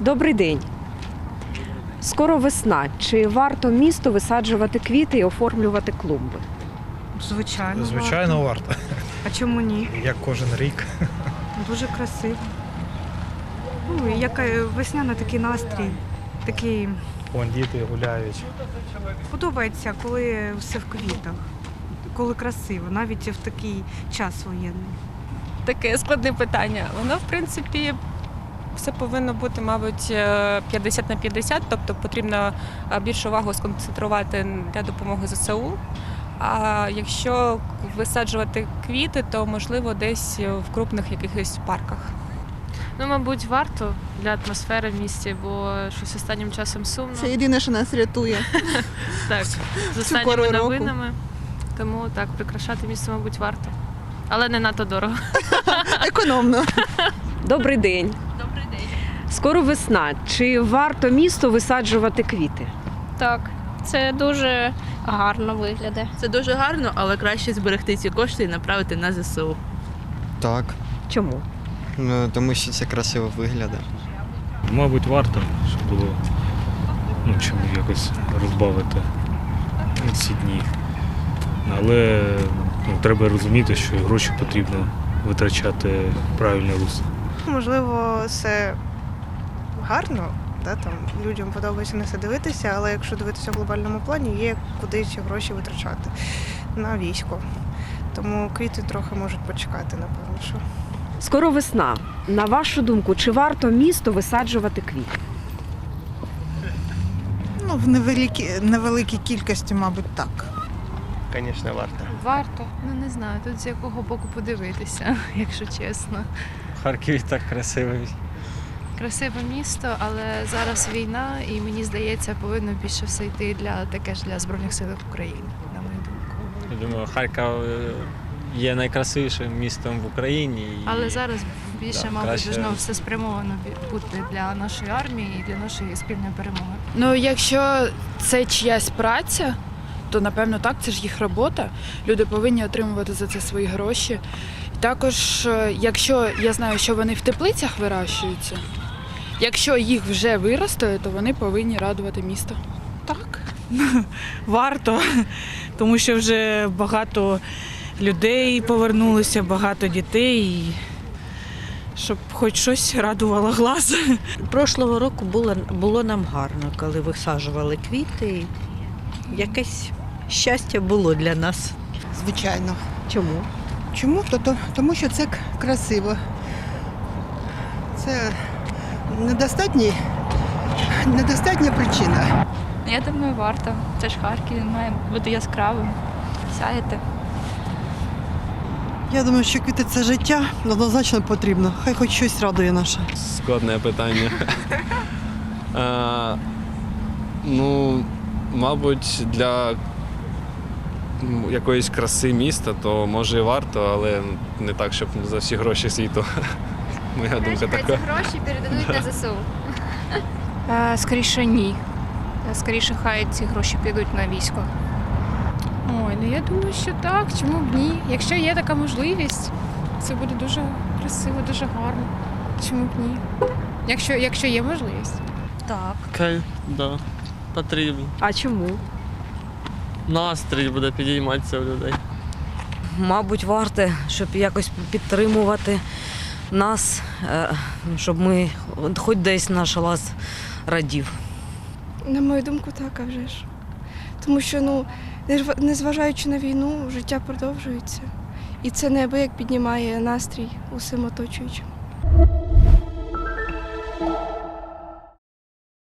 Добрий день. Скоро весна. Чи варто місту висаджувати квіти і оформлювати клумби? Звичайно. Звичайно, варто. варто. А чому ні? Як кожен рік. Дуже красиво. Ну, яка весняна такий настрій. Такий Вон діти гуляють. подобається, коли все в квітах, коли красиво, навіть в такий час воєнний. таке складне питання. Воно, в принципі, все повинно бути, мабуть, е, 50 на 50, тобто потрібно е, більше увагу сконцентрувати для допомоги ЗСУ. А якщо висаджувати квіти, то можливо десь в крупних якихось парках. Ну, мабуть, варто для атмосфери в місті, бо щось останнім часом сумно. Це єдине, що нас рятує. Так, з останніми новинами. Тому так, прикрашати місто, мабуть, варто. Але не надто дорого. Економно. Добрий день. Скоро весна. Чи варто місту висаджувати квіти? Так, це дуже гарно виглядає. Це дуже гарно, але краще зберегти ці кошти і направити на ЗСУ. Так, Чому? ну, тому що це красиво виглядає. Мабуть, варто, щоб було ну, чим якось розбавити ці дні. Але ну, треба розуміти, що гроші потрібно витрачати правильне русло. Можливо, це гарно, да, там, людям подобається на це дивитися, але якщо дивитися в глобальному плані, є куди ці гроші витрачати на військо. Тому квіти трохи можуть почекати, напевно. що. Скоро весна. На вашу думку, чи варто місту висаджувати квіти? Ну, в невеликій, невеликій кількості, мабуть, так. Звісно, варто. Варто. Ну не знаю, тут з якого боку подивитися, якщо чесно. Харків так красивий. Красиве місто, але зараз війна, і мені здається, повинно більше все йти для таке ж для збройних сил України, на мою думку. Я думаю, Харків е, є найкрасивішим містом в Україні. і Але зараз більше, Да, мабуть, краще- должно все спрямовано бути для нашої армії і для нашої спільної перемоги. Ну, якщо це чиясь праця, то напевно так, це ж їх робота. Люди повинні отримувати за це свої гроші. І також, е, якщо я знаю, що вони в теплицях вирощуються, якщо їх вже виростили, то вони повинні радувати місто. Так, варто, тому що вже багато людей повернулося, багато дітей, і щоб хоч щось радувало глаз. Прошлого року було, було нам гарно, коли висаджували квіти. І якесь щастя було для нас. Звичайно. Чому? Чому? То, то, тому що це красиво. Це недостатній, недостатня причина. Я думаю, варто. Це ж Харків, він має бути яскравим. Сяєте. Я думаю, що квіти це життя однозначно потрібно. Хай хоч щось радує наше. Складне питання. Е, ну, мабуть, для якоїсь краси міста, то може і варто, але не так, щоб за всі гроші світу. Моя думка така. гроші передадуть на ЗСУ. Скоріше ні. Скоріше хай ці гроші підуть на військо. Ой, ну я думаю, що так. Чому б ні? Якщо є така можливість, це буде дуже красиво, дуже гарно. Чому б ні? Якщо, якщо є можливість. Так. Окей, да, потрібно. А чому? Настрій буде підійматися у людей. Мабуть, варто, щоб якось підтримувати нас, е, щоб ми хоч десь наш лас радів. На мою думку, так, а вже ж. Тому що, ну, незважаючи на війну, життя продовжується. І це неабияк піднімає настрій усім оточуючим.